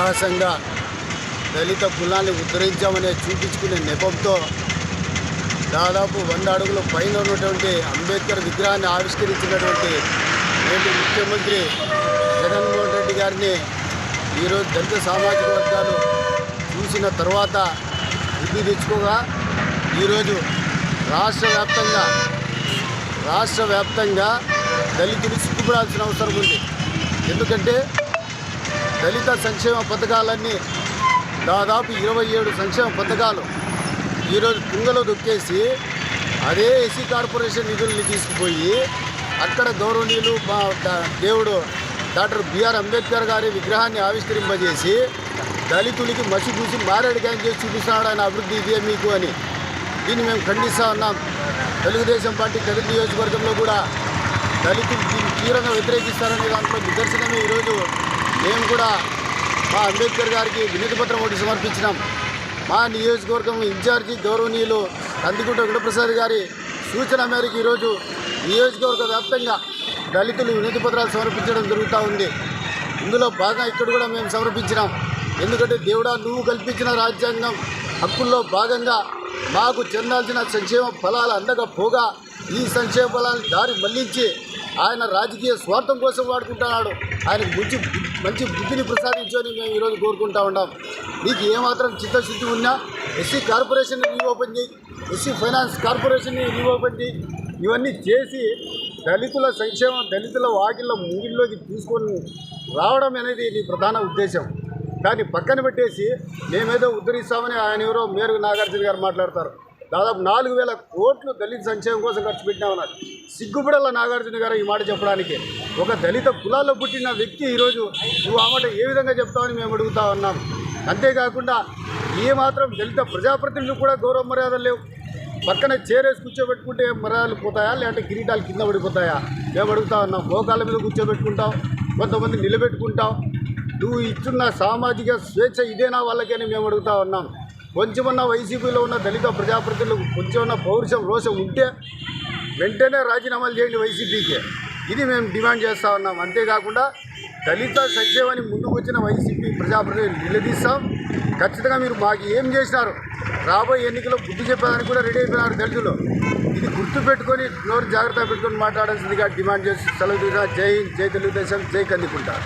అట్టహాసంగా దళిత కులాన్ని ఉద్ధరించామనే చూపించుకునే నెపంతో దాదాపు వంద అడుగుల పైన ఉన్నటువంటి అంబేద్కర్ విగ్రహాన్ని ఆవిష్కరించినటువంటి నేటి ముఖ్యమంత్రి జగన్మోహన్ రెడ్డి గారిని ఈరోజు దళిత సామాజిక వర్గాలు చూసిన తర్వాత బుద్ధి తెచ్చుకోగా ఈరోజు రాష్ట్ర వ్యాప్తంగా రాష్ట్ర వ్యాప్తంగా దళితులు సిగ్గుపడాల్సిన అవసరం ఉంది. ఎందుకంటే దళిత సంక్షేమ పథకాలన్నీ దాదాపు ఇరవై ఏడు సంక్షేమ పథకాలు ఈరోజు కుంగలో దొక్కేసి అదే ఎస్సీ కార్పొరేషన్ నిధుల్ని తీసుకుపోయి అక్కడ గౌరవనీయులు మా దేవుడు డాక్టర్ బిఆర్ అంబేద్కర్ గారి విగ్రహాన్ని ఆవిష్కరింపజేసి దళితులకి మసి చూసి మారేడుకాయని చేసి చూపిస్తున్నాడు ఆయన అభివృద్ధి ఇదే మీకు అని. దీన్ని మేము ఖండిస్తూ ఉన్నాం. తెలుగుదేశం పార్టీ కదిరి నియోజకవర్గంలో కూడా దళితులు దీన్ని తీవ్రంగా వ్యతిరేకిస్తారనే దాంట్లో నిదర్శనమే ఈరోజు మేము కూడా మా అంబేద్కర్ గారికి వినతిపత్రం ఒకటి సమర్పించినాం. మా నియోజకవర్గం ఇన్ఛార్జి గౌరవనీయులు కందికుంట గుడప్రసాద్ గారి సూచన మేరకు ఈరోజు నియోజకవర్గ వ్యాప్తంగా దళితులు వినతి పత్రాలు సమర్పించడం జరుగుతూ ఉంది. ఇందులో బాగా ఇక్కడ కూడా మేము సమర్పించినాం. ఎందుకంటే దేవుడా నువ్వు కల్పించిన రాజ్యాంగం హక్కుల్లో భాగంగా మాకు చెందాల్సిన సంక్షేమ ఫలాలు అందకపోగా ఈ సంక్షేమ ఫలాలను దారి మళ్ళించి ఆయన రాజకీయ స్వార్థం కోసం వాడుకుంటున్నాడు. ఆయన మంచి మంచి బుద్ధిని ప్రసాదించని మేము ఈరోజు కోరుకుంటా ఉన్నాం. నీకు ఏమాత్రం చిత్తశుద్ధి ఉన్నా ఎస్సీ కార్పొరేషన్ రీఓపెన్ చేయి ఎస్సీ ఫైనాన్స్ కార్పొరేషన్ని రీఓపెన్ చేయి. ఇవన్నీ చేసి దళితుల సంక్షేమం దళితుల వాకిళ్ళ ముంగిల్లోకి తీసుకొని రావడం అనేది నీ ప్రధాన ఉద్దేశం. కానీ పక్కన పెట్టేసి మేమేదో ఉద్ధరిస్తామని ఆయన ఎవరో మేరు నాగార్జున గారు మాట్లాడతారు. దాదాపు నాలుగు వేల కోట్లు దళిత సంక్షేమం కోసం ఖర్చు పెట్టినామన్నారు సిగ్గుపడాల నాగార్జున గారు ఈ మాట చెప్పడానికి. ఒక దళిత కులాల్లో పుట్టిన వ్యక్తి ఈరోజు నువ్వు ఆ మాట ఏ విధంగా చెప్తావని మేము అడుగుతా ఉన్నాం. అంతేకాకుండా ఏ మాత్రం దళిత ప్రజాప్రతినిధులు కూడా గౌరవ మర్యాదలు లేవు. పక్కన చేరేసి కూర్చోబెట్టుకుంటే మర్యాదలు పోతాయా? లేదంటే కిరీటాలు కింద పడిపోతాయా? మేము అడుగుతా ఉన్నాం. మోకాళ్ళ మీద కూర్చోబెట్టుకుంటాం. కొంతమంది నిలబెట్టుకుంటాం. నువ్వు ఇచ్చున్న సామాజిక స్వేచ్ఛ ఇదేనా వాళ్ళకని మేము అడుగుతా ఉన్నాం. కొంచెమన్నా వైసీపీలో ఉన్న దళిత ప్రజాప్రతినిధులకు కొంచెమన్నా పౌరుషం రోషం ఉంటే వెంటనే రాజీనామాలు చేయండి వైసీపీకి. ఇది మేము డిమాండ్ చేస్తూ ఉన్నాం. అంతేకాకుండా దళిత సంక్షేమాన్ని ముందుకు వచ్చిన వైసీపీ ప్రజాప్రతినిధులు నిలదీస్తాం. ఖచ్చితంగా మీరు మాకు ఏం చేసినారు రాబోయే ఎన్నికల్లో బుద్ధి చెప్పడానికి కూడా రెడీ అయిపోయినారు దళితులు. ఇది గుర్తు పెట్టుకొని నోరు జాగ్రత్త పెట్టుకొని మాట్లాడాల్సిందిగా డిమాండ్ చేసి సెలవు జై జై తెలుగుదేశం జై కందికుంటారు